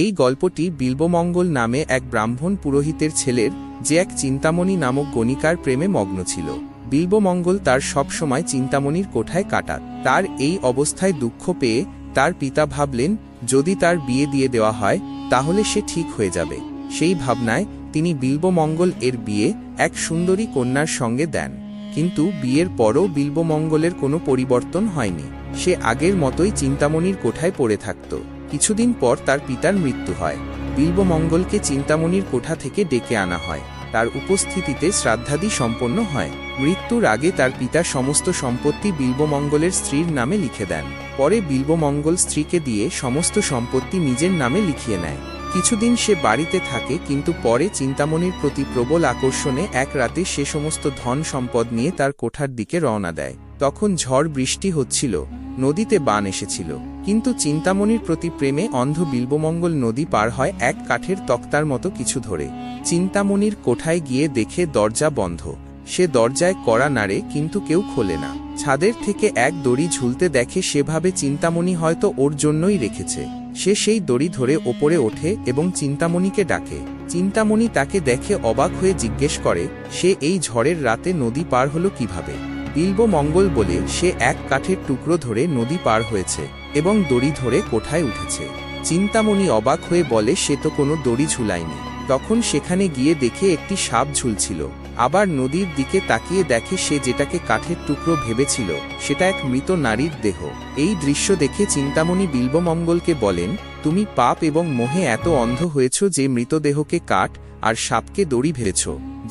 এই গল্পটি বিল্বমঙ্গল নামে এক ব্রাহ্মণ পুরোহিতের ছেলের, যে এক চিন্তামণি নামক গণিকার প্রেমে মগ্ন ছিল। বিল্বমঙ্গল তার সবসময় চিন্তামণির কোঠায় কাটাত। তার এই অবস্থায় দুঃখ পেয়ে তার পিতা ভাবলেন, যদি তার বিয়ে দিয়ে দেওয়া হয়, তাহলে সে ঠিক হয়ে যাবে। সেই ভাবনায় তিনি বিল্বমঙ্গল এর বিয়ে এক সুন্দরী কন্যার সঙ্গে দেন। কিন্তু বিয়ের পরও বিল্বমঙ্গলের কোনো পরিবর্তন হয়নি। সে আগের মতোই চিন্তামণির কোঠায় পড়ে থাকত। কিছুদিন পর তার পিতার মৃত্যু হয়। বিল্বমঙ্গলকে চিন্তামণির কোঠা থেকে ডেকে আনা হয়। তার উপস্থিতিতে শ্রাদ্ধাদি সম্পন্ন হয়। মৃত্যুর আগে তার পিতা সমস্ত সম্পত্তি বিল্বমঙ্গলের স্ত্রীর নামে লিখে দেন। পরে বিল্বমঙ্গল স্ত্রীকে দিয়ে সমস্ত সম্পত্তি নিজের নামে লিখিয়ে নেয়। কিছুদিন সে বাড়িতে থাকে, কিন্তু পরে চিন্তামণির প্রতি প্রবল আকর্ষণে এক রাতে সে সমস্ত ধন সম্পদ নিয়ে তার কোঠার দিকে রওনা দেয়। তখন ঝড় বৃষ্টি হচ্ছিল। নদীতে বান এসেছিল, কিন্তু চিন্তামণির প্রতি প্রেমে অন্ধ বিল্বমঙ্গল নদী পার হয় এক কাঠের তক্তার মতো কিছু ধরে। চিন্তামণির কোঠায় গিয়ে দেখে দরজা বন্ধ। সে দরজায় কড়া নাড়ে, কিন্তু কেউ খোলে না। ছাদের থেকে এক দড়ি ঝুলতে দেখে সেভাবে চিন্তামণি হয়তো ওর জন্যই রেখেছে। সে সেই দড়ি ধরে ওপরে ওঠে এবং চিন্তামণিকে ডাকে। চিন্তামণি তাকে দেখে অবাক হয়ে জিজ্ঞেস করে, সে এই ঝড়ের রাতে নদী পার হলো কীভাবে? বিল্ব মঙ্গল বলে সে এক কাঠের টুকরো ধরে নদী পার হয়েছে এবং দড়ি ধরে কোঠায় উঠেছে। চিন্তামণি অবাক হয়ে বলে, সে তো কোনো দড়ি ঝুলায়নি। তখন সেখানে গিয়ে দেখে একটি সাপ ঝুলছিল। আবার নদীর দিকে তাকিয়ে দেখে সে যেটাকে কাঠের টুকরো ভেবেছিল, সেটা এক মৃত নারীর দেহ। এই দৃশ্য দেখে চিন্তামণি বিল্বমঙ্গলকে বলেন, তুমি পাপ এবং মোহে এত অন্ধ হয়েছ যে মৃতদেহকে কাঠ আর সাপকে দড়ি ভেবেছ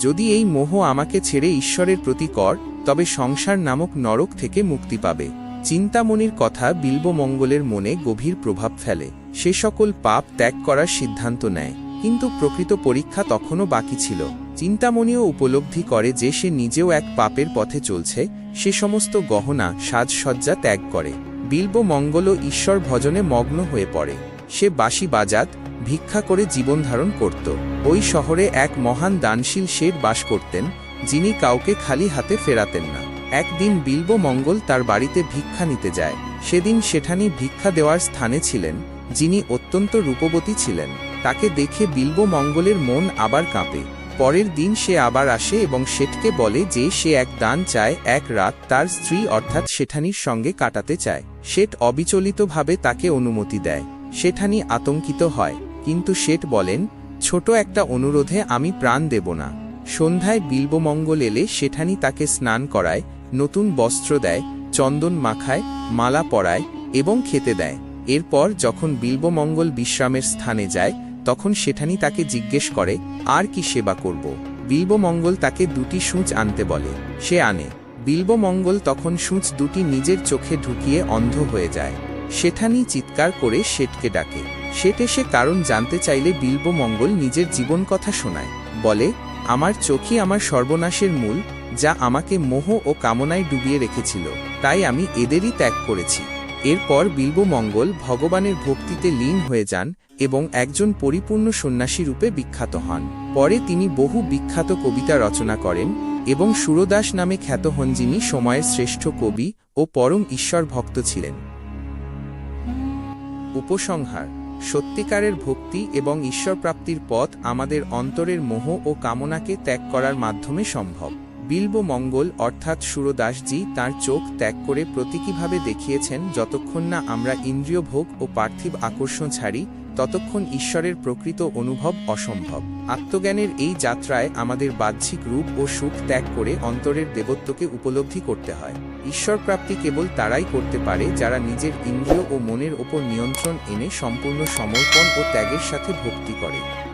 যদি এই মোহ আমাকে ছেড়ে ঈশ্বরের প্রতি কর, তবে সংসার নামক নরক থেকে মুক্তি পাবে। চিন্তামণির কথা বিল্বমঙ্গলের মনে গভীর প্রভাব ফেলে। সে সকল পাপ ত্যাগ করার সিদ্ধান্ত নেয়, কিন্তু প্রকৃত পরীক্ষা তখনও বাকি ছিল। চিন্তামণিও উপলব্ধি করে যে সে নিজেও এক পাপের পথে চলছে, সে সমস্ত গহনা, সাজসজ্জা ত্যাগ করে। বিল্ব মঙ্গল ঈশ্বর ভজনে মগ্ন হয়ে পড়ে। সে বাসি বাজাত, ভিক্ষা করে জীবন ধারণ করত। ওই শহরে এক মহান দানশীল শেঠ বাস করতেন, যিনি কাউকে খালি হাতে ফেরাতেন না। একদিন বিল্ব মঙ্গল তার বাড়িতে ভিক্ষা নিতে যায়। সেদিন সেঠানি ভিক্ষা দেওয়ার স্থানে ছিলেন, যিনি অত্যন্ত রূপবতী ছিলেন। তাকে দেখে বিল্ব মঙ্গলের মন আবার কাঁপে। পরের দিন সে আবার আসে এবং শেঠকে বলে যে সে এক দান চায়, এক রাত তার স্ত্রী অর্থাৎ শেঠানির সঙ্গে কাটাতে চায়। শেঠ অবিচলিতভাবে তাকে অনুমতি দেয়। শেঠানি আতঙ্কিত হয়। কিন্তু শেঠ বলেন, ছোট একটা অনুরোধে আমি প্রাণ দেব না। সন্ধ্যায় বিল্বমঙ্গল এলে শেঠানি তাকে স্নান করায়, নতুন বস্ত্র দেয়, চন্দন মাখায়, মালা পরায় এবং খেতে দেয়। এরপর যখন বিল্বমঙ্গল বিশ্রামের স্থানে যায় তখন সেঠানি তাকে জিজ্ঞেস করে, আর কি সেবা করব? বিল্বমঙ্গল তাকে দুটি সূচ আনতে বলে। সে আনে। বিল্বমঙ্গল তখন সূচ দুটি নিজের চোখে ঢুকিয়ে অন্ধ হয়ে যায়। সেঠানি চিৎকার করে শেঠকে ডাকে। শেঠ এসে কারণ জানতে চাইলে বিল্বমঙ্গল নিজের জীবন কথা শোনায়। বলে, আমার চোখই আমার সর্বনাশের মূল, যা আমাকে মোহ ও কামনায় ডুবিয়ে রেখেছিল। তাই আমি এদেরই ত্যাগ করেছি। এরপর বিল্বমঙ্গল ভগবানের ভক্তিতে লীন হয়ে যান এবং একজন পরিপূর্ণ সন্ন্যাসী রূপে বিখ্যাত হন। পরে তিনি বহু বিখ্যাত কবিতা রচনা করেন এবং সুরদাস নামে খ্যাত হন যিনি সময়ের শ্রেষ্ঠ কবি ও পরম ঈশ্বর ভক্ত ছিলেন। উপসংহার, সত্যিকারের ভক্তি এবং ঈশ্বর প্রাপ্তির পথ আমাদের অন্তরের মোহ ও কামনাকে ত্যাগ করার মাধ্যমে সম্ভব। বিল্ব মঙ্গল অর্থাৎ সুরদাসজি তার চোখ ত্যাগ করে প্রতীকীভাবে দেখিয়েছেন, যতক্ষণ না আমরা ইন্দ্রিয় ভোগ ও পার্থিব আকর্ষণ ছাড়ি, ততক্ষণ ঈশ্বরের প্রকৃত অনুভব অসম্ভব। আত্মজ্ঞানের এই যাত্রায় আমাদের বাহ্যিক রূপ ও সুখ ত্যাগ করে অন্তরের দেবত্বকে উপলব্ধি করতে হয়। ঈশ্বর প্রাপ্তি কেবল তারাই করতে পারে যারা নিজের ইন্দ্রিয় ও মনের ওপর নিয়ন্ত্রণ এনে সম্পূর্ণ সমর্পণ ও ত্যাগের সাথে ভক্তি করে।